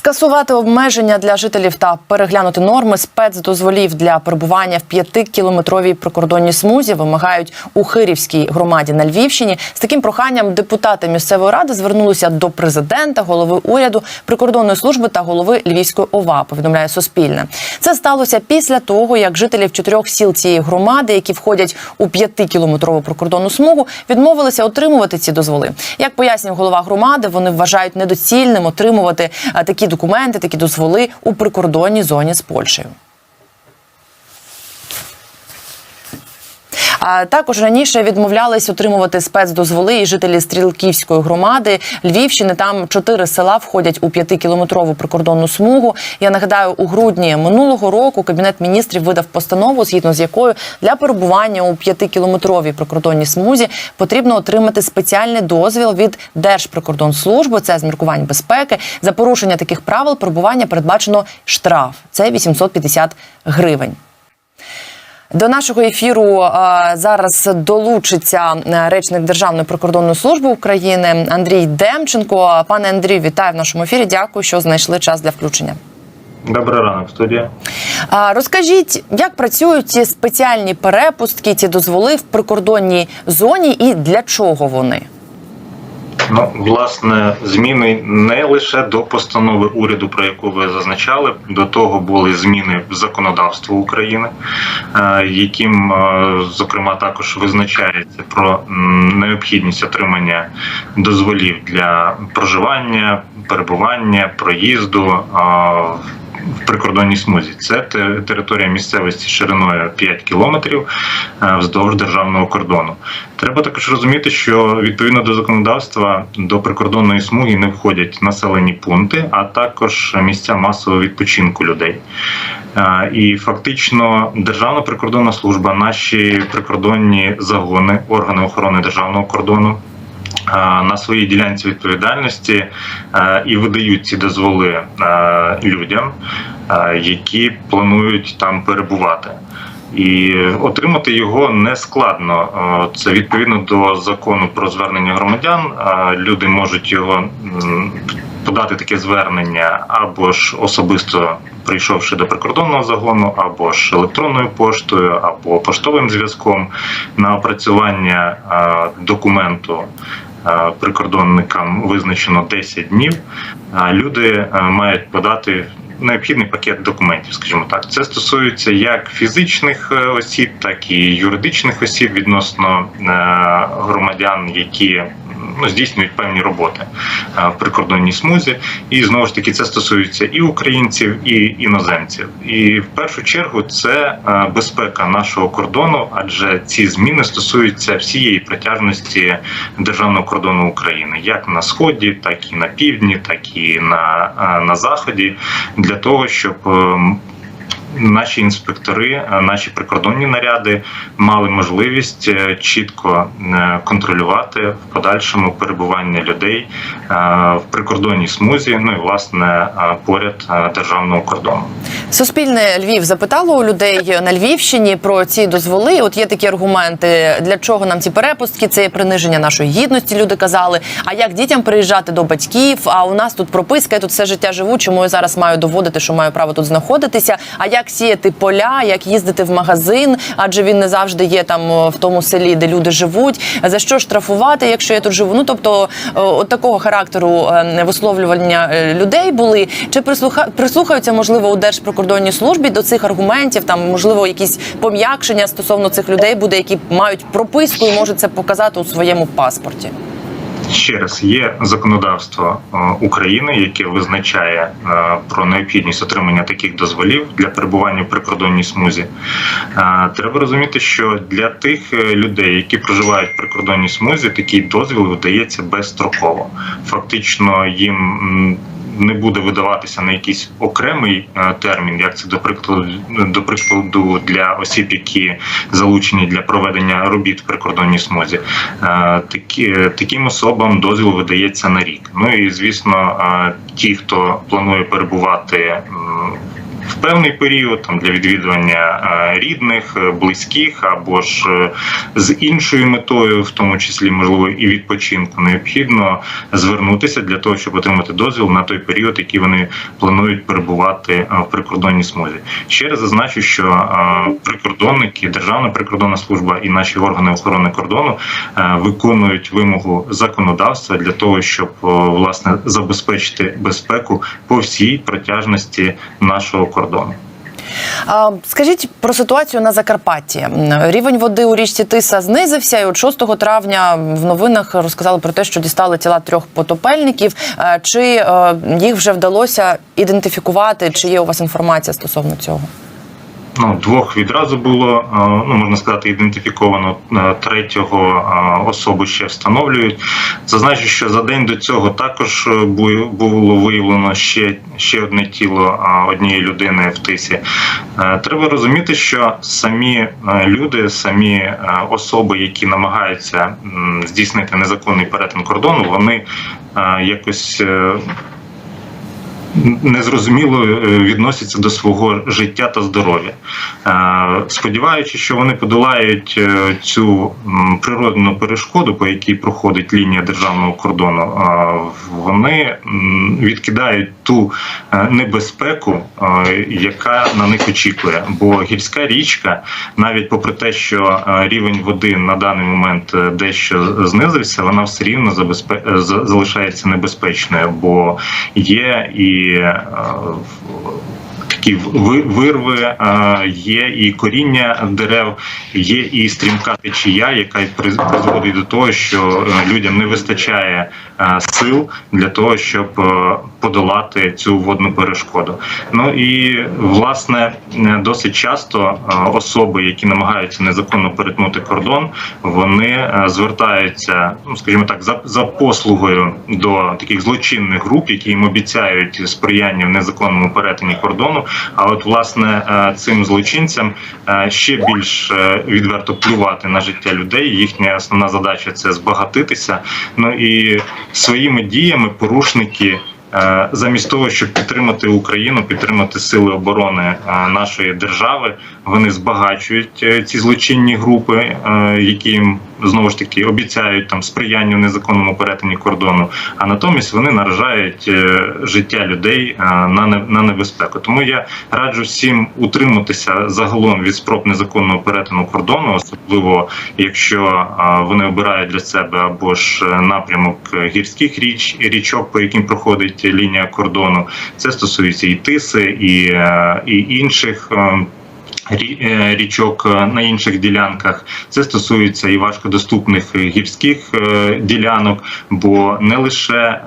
Скасувати обмеження для жителів та переглянути норми спецдозволів для перебування в п'ятикілометровій прикордонній смузі вимагають у Хирівській громаді на Львівщині. З таким проханням депутати місцевої ради звернулися до президента, голови уряду, прикордонної служби та голови Львівської ОВА. Повідомляє Суспільне. Це сталося після того, як жителів чотирьох сіл цієї громади, які входять у п'ятикілометрову прикордонну смугу, відмовилися отримувати ці дозволи. Як пояснює голова громади, вони вважають недоцільним отримувати такі документи, такі дозволи у прикордонній зоні з Польщею. А також раніше відмовлялись отримувати спецдозволи і жителі Стрілківської громади Львівщини. Там чотири села входять у п'ятикілометрову прикордонну смугу. Я нагадаю, у грудні минулого року кабінет міністрів видав постанову, згідно з якою для перебування у п'ятикілометровій прикордонній смузі потрібно отримати спеціальний дозвіл від Держприкордонслужби. Це з міркувань безпеки. За порушення таких правил перебування передбачено штраф. Це 850 гривень. До нашого ефіру е, зараз долучиться е, речник Державної прикордонної служби України Андрій Демченко. Пане Андрію, вітаю в нашому ефірі. Дякую, що знайшли час для включення. Добрий ранок, студія. А, Розкажіть, як працюють ці спеціальні перепустки, ці дозволи в прикордонній зоні, і для чого вони? Ну, власне, зміни не лише до постанови уряду, про яку ви зазначали. До того були зміни в законодавство України, е, яким, е, зокрема, також визначається про необхідність отримання дозволів для проживання, перебування, проїзду. е, В прикордонній смузі це те- територія місцевості шириною 5 кілометрів вздовж державного кордону. Треба також розуміти, що відповідно до законодавства до прикордонної смуги не входять населені пункти, а також місця масового відпочинку людей. Е, І фактично Державна прикордонна служба, наші прикордонні загони, органи охорони державного кордону. е, На своїй ділянці відповідальності е, і видають ці дозволи е, людям, е, які планують там перебувати. І отримати його не складно. Е, Це відповідно до закону про звернення громадян. Е, Люди можуть його подати таке звернення або ж особисто прийшовши до прикордонного загону, або ж електронною поштою, або поштовим зв'язком на опрацювання е, документу. Е, Прикордонникам визначено 10 днів. а Люди е, мають подати необхідний пакет документів, скажімо так. Це стосується як фізичних е, осіб, так і юридичних осіб відносно е, громадян, які ну, здійснюють певні роботи е, в прикордонній смузі. І знову ж таки це стосується і українців, і іноземців. І в першу чергу це е, безпека нашого кордону, адже ці зміни стосуються всієї протяжності державного кордону України, як на сході, так і на півдні, так і на, е, на заході, для того, щоб Наші інспектори, е, наші прикордонні наряди мали можливість е, чітко е, контролювати в подальшому перебування людей в прикордонній смузі, ну і власне поряд державного кордону. Суспільне Львів запитало у людей на Львівщині про ці дозволи. От є такі аргументи, для чого нам ці перепустки? Це приниження нашої гідності. Люди казали. А як дітям приїжджати до батьків? А у нас тут прописка, я тут все життя живу. Чому я зараз маю доводити, що маю право тут знаходитися? А як сіяти поля, як їздити в магазин? Адже він не завжди є там в тому селі, де люди живуть. За що штрафувати, якщо я тут живу? Ну тобто, от такого характеру е, висловлювання е, людей були. Чи прислуха прислухаються можливо у Держприкордонній службі до цих аргументів? Там можливо якісь пом'якшення стосовно цих людей буде, які мають прописку і можуть це показати у своєму паспорті. Ще раз є законодавство е, України, яке визначає е, про необхідність отримання таких дозволів для перебування в прикордонній смузі. Е, Треба розуміти, що для тих людей, які проживають в прикордонній смузі, такий дозвіл видається безстроково. Фактично їм. Не буде видаватися на якийсь окремий е, термін, як це до прикладу прикладу для осіб, які залучені для проведення робіт в прикордонній смузі. Е, Такі таким особам дозвіл видається на рік. Ну і звісно, е, ті, хто планує перебувати в певний період там для відвідування е, рідних, е, близьких або ж е, з іншою метою, в тому числі можливо і відпочинку, необхідно звернутися для того, щоб отримати дозвіл на той період, який вони планують перебувати в прикордонній смузі. Ще раз зазначу, що прикордонники, Державна прикордонна служба і наші органи охорони кордону виконують вимогу законодавства для того, щоб власне забезпечити безпеку по всій протяжності нашого кордону. А, Скажіть про ситуацію на Закарпатті. Рівень води у річці Тиса знизився, і от 6 травня в новинах розказали про те, що дістали тіла трьох потопельників. Е, Чи е, їх вже вдалося ідентифікувати? Чи є у вас інформація стосовно цього? Ну, двох відразу було е, ну можна сказати, ідентифіковано Е, третього е, особу ще встановлюють. Зазначу, що за день до цього також було виявлено ще, ще одне тіло однієї людини в тисі. Треба розуміти, що самі люди, самі особи, які намагаються здійснити незаконний перетин кордону, вони якось. Незрозуміло е, відносяться до свого життя та здоров'я. Е, Сподіваючись, що вони подолають е, цю природну перешкоду, по якій проходить лінія державного кордону, вони відкидають ту небезпеку, яка на них очікує. Бо гірська річка, навіть попри те, що рівень води на даний момент дещо знизився, вона все рівно залишається небезпечною, бо є і е, такі вирви, е, є і коріння дерев, є і стрімка течія, яка приз- призводить до того, що е, людям не вистачає сил для того, щоб подолати цю водну перешкоду. Ну і власне е, досить часто е, особи, які намагаються незаконно перетнути кордон, вони е, звертаються, ну скажімо так, за, за послугою до таких злочинних груп, які їм обіцяють сприяння в незаконному перетині кордону. А от власне цим злочинцям ще більш відверто плювати на життя людей. Їхня основна задача це збагатитися. Ну і своїми діями порушники. Е, Замість того, щоб підтримати Україну, підтримати сили оборони е, нашої держави, вони збагачують е, ці злочинні групи, е, які знову ж таки обіцяють там сприяння незаконному перетині кордону. А натомість вони наражають е, життя людей на небезпеку. Тому я раджу всім утриматися загалом від спроб незаконного перетину кордону, особливо якщо вони обирають для себе або ж напрямок гірських річ річок, по яким проходить лінія кордону. Це стосується і тиси, і, і інших. Е, рі- Річок е, на інших ділянках це стосується і важкодоступних гірських е, ділянок, бо не лише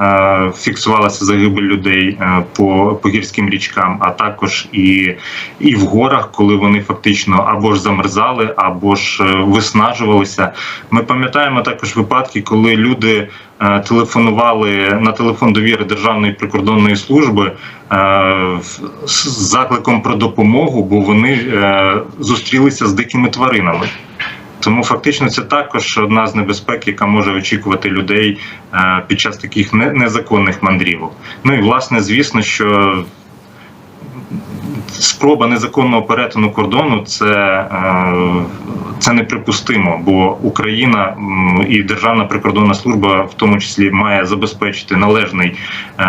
фіксувалася загибель людей по, по гірським річкам, а також і, і в горах, коли вони фактично або ж замерзали, або ж виснажувалися. Ми пам'ятаємо також випадки, коли люди телефонували на телефон довіри Державної прикордонної служби е, з закликом про допомогу, бо вони е, зустрілися з дикими тваринами. Тому фактично це також одна з небезпек, яка може очікувати людей е, під час таких незаконних мандрівок. Ну і власне, звісно, що спроба незаконного перетину кордону це, е, це неприпустимо, бо Україна і Державна прикордонна служба в тому числі має забезпечити належний, е,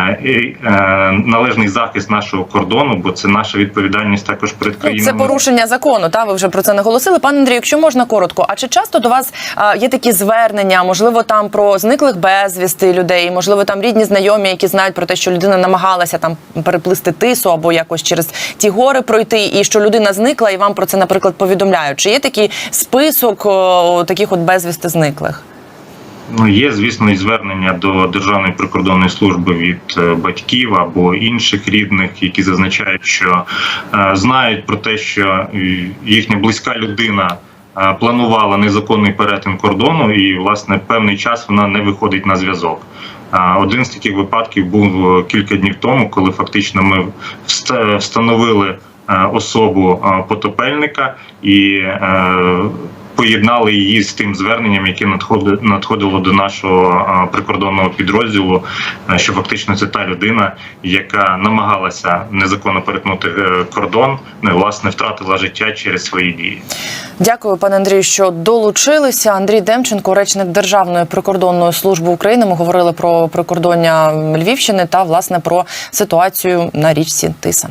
е, належний захист нашого кордону, бо це наша відповідальність також перед Ну, країнами. Це порушення закону. Та ви вже про це наголосили. Пане Андрію, якщо можна коротко, а чи часто до вас є такі звернення? Можливо, там про зниклих безвісти людей, можливо, там рідні знайомі, які знають про те, що людина намагалася там переплисти тису або якось через ті гори пройти, і що людина зникла, і вам про це, наприклад, повідомляють. Чи є такий список таких от безвісти зниклих? Ну, є, звісно, і звернення до Державної прикордонної служби від е, батьків або інших рідних, які зазначають, що е, знають про те, що е, їхня близька людина планувала незаконний перетин кордону, і власне певний час вона не виходить на зв'язок. Один з таких випадків був е, кілька днів тому, коли фактично ми вста- встановили е, особу е, потопельника і е, поєднали її з тим зверненням, яке надходи- надходило до нашого прикордонного підрозділу, що фактично це та людина, яка намагалася незаконно перетнути е, кордон, ну, і, власне втратила життя через свої дії. Дякую, пане Андрію, що долучилися. Андрій Демченко, речник Державної прикордонної служби України. Ми говорили про прикордоння Львівщини та власне про ситуацію на річці Тиса.